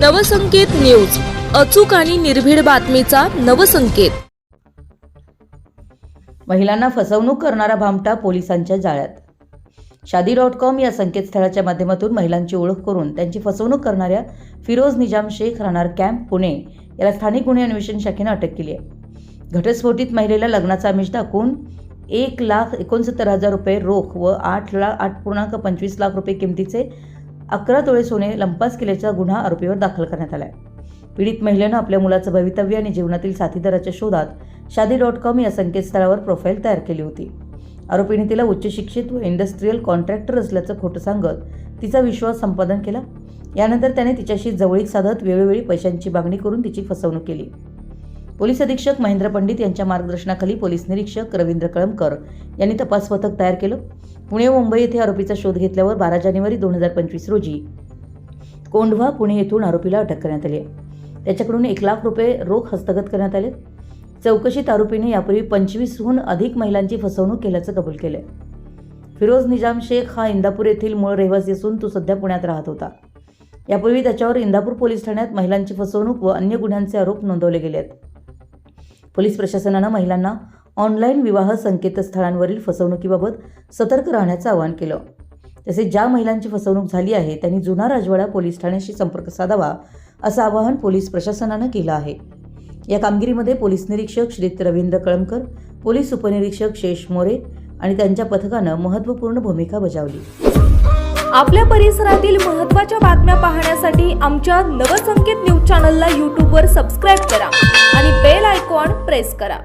Navsanket news. अचूक आणि निर्भीड बातमीचा नवसंकेत. महिलांना फसवणूक करणारा भामटा पोलिसांच्या जाळ्यात. शादी डॉट कॉम या संकेतस्थळाच्या माध्यमातून महिलांची ओळख करून त्यांची फसवणूक करणाऱ्या फिरोज निजाम शेख राहणार कॅम्प पुणे. याला स्थानिक गुन्हे अन्वेषण शाखेनं अटक केली आहे. घटस्फोटीत महिलेला लग्नाचा आमिष दाखवून एक लाख एकोणसत्तर हजार रुपये रोख व आठ लाख आठ पूर्णांक पंचवीस लाख रुपये किमतीचे अकरा तोळे सोने लंपास केल्याचा गुन्हा आरोपीवर दाखल करण्यात आला आहे पीडित महिलेनं आपल्या मुलाचं भवितव्य आणि जीवनातील साथीदाराच्या शोधात शादी डॉट कॉम या संकेतस्थळावर प्रोफाईल तयार केली होती. आरोपीने तिला उच्च शिक्षित व इंडस्ट्रीयल कॉन्ट्रॅक्टर असल्याचं खोटं सांगत तिचा विश्वास संपादन केला. यानंतर त्याने तिच्याशी जवळीक साधत वेळोवेळी पैशांची मागणी करून तिची फसवणूक केली. पोलीस अधीक्षक महेंद्र पंडित यांच्या मार्गदर्शनाखाली पोलीस निरीक्षक रवींद्र कळमकर यांनी तपास पथक तयार केलं. पुणे मुंबई येथे आरोपीचा शोध घेतल्यावर बारा जानेवारी दोन हजार पंचवीस रोजी कोंढवा पुणे येथून आरोपीला अटक करण्यात आली आहे. त्याच्याकडून एक लाख रुपये रोख हस्तगत करण्यात आले. चौकशीत आरोपीने यापूर्वी पंचवीसहून अधिक महिलांची फसवणूक केल्याचं कबूल केलंय. फिरोज निजाम शेख हा इंदापूर येथील मूळ रहिवासी असून तो सध्या पुण्यात राहत होता. यापूर्वी त्याच्यावर इंदापूर पोलीस ठाण्यात महिलांची फसवणूक व अन्य गुन्ह्यांचे आरोप नोंदवले गेले आहेत. पोलीस प्रशासनानं महिलांना ऑनलाईन विवाह संकेतस्थळांवरील फसवणुकीबाबत सतर्क राहण्याचं आवाहन केलं. तसेच ज्या महिलांची फसवणूक झाली आहे त्यांनी जुना राजवाडा पोलीस ठाण्याशी संपर्क साधावा असं आवाहन पोलीस प्रशासनानं केलं आहे. या कामगिरीमध्ये पोलीस निरीक्षक श्री रवींद्र कळमकर पोलीस उपनिरीक्षक शेष मोरे आणि त्यांच्या पथकानं महत्त्वपूर्ण भूमिका बजावली. आपल्या परिसरातील महत्त्वाच्या बातम्या पाहण्यासाठी आमच्या नवसंकेत न्यूज चॅनलला यूट्यूबवर सबस्क्राईब करा आणि बेल आयकॉन प्रेस करा.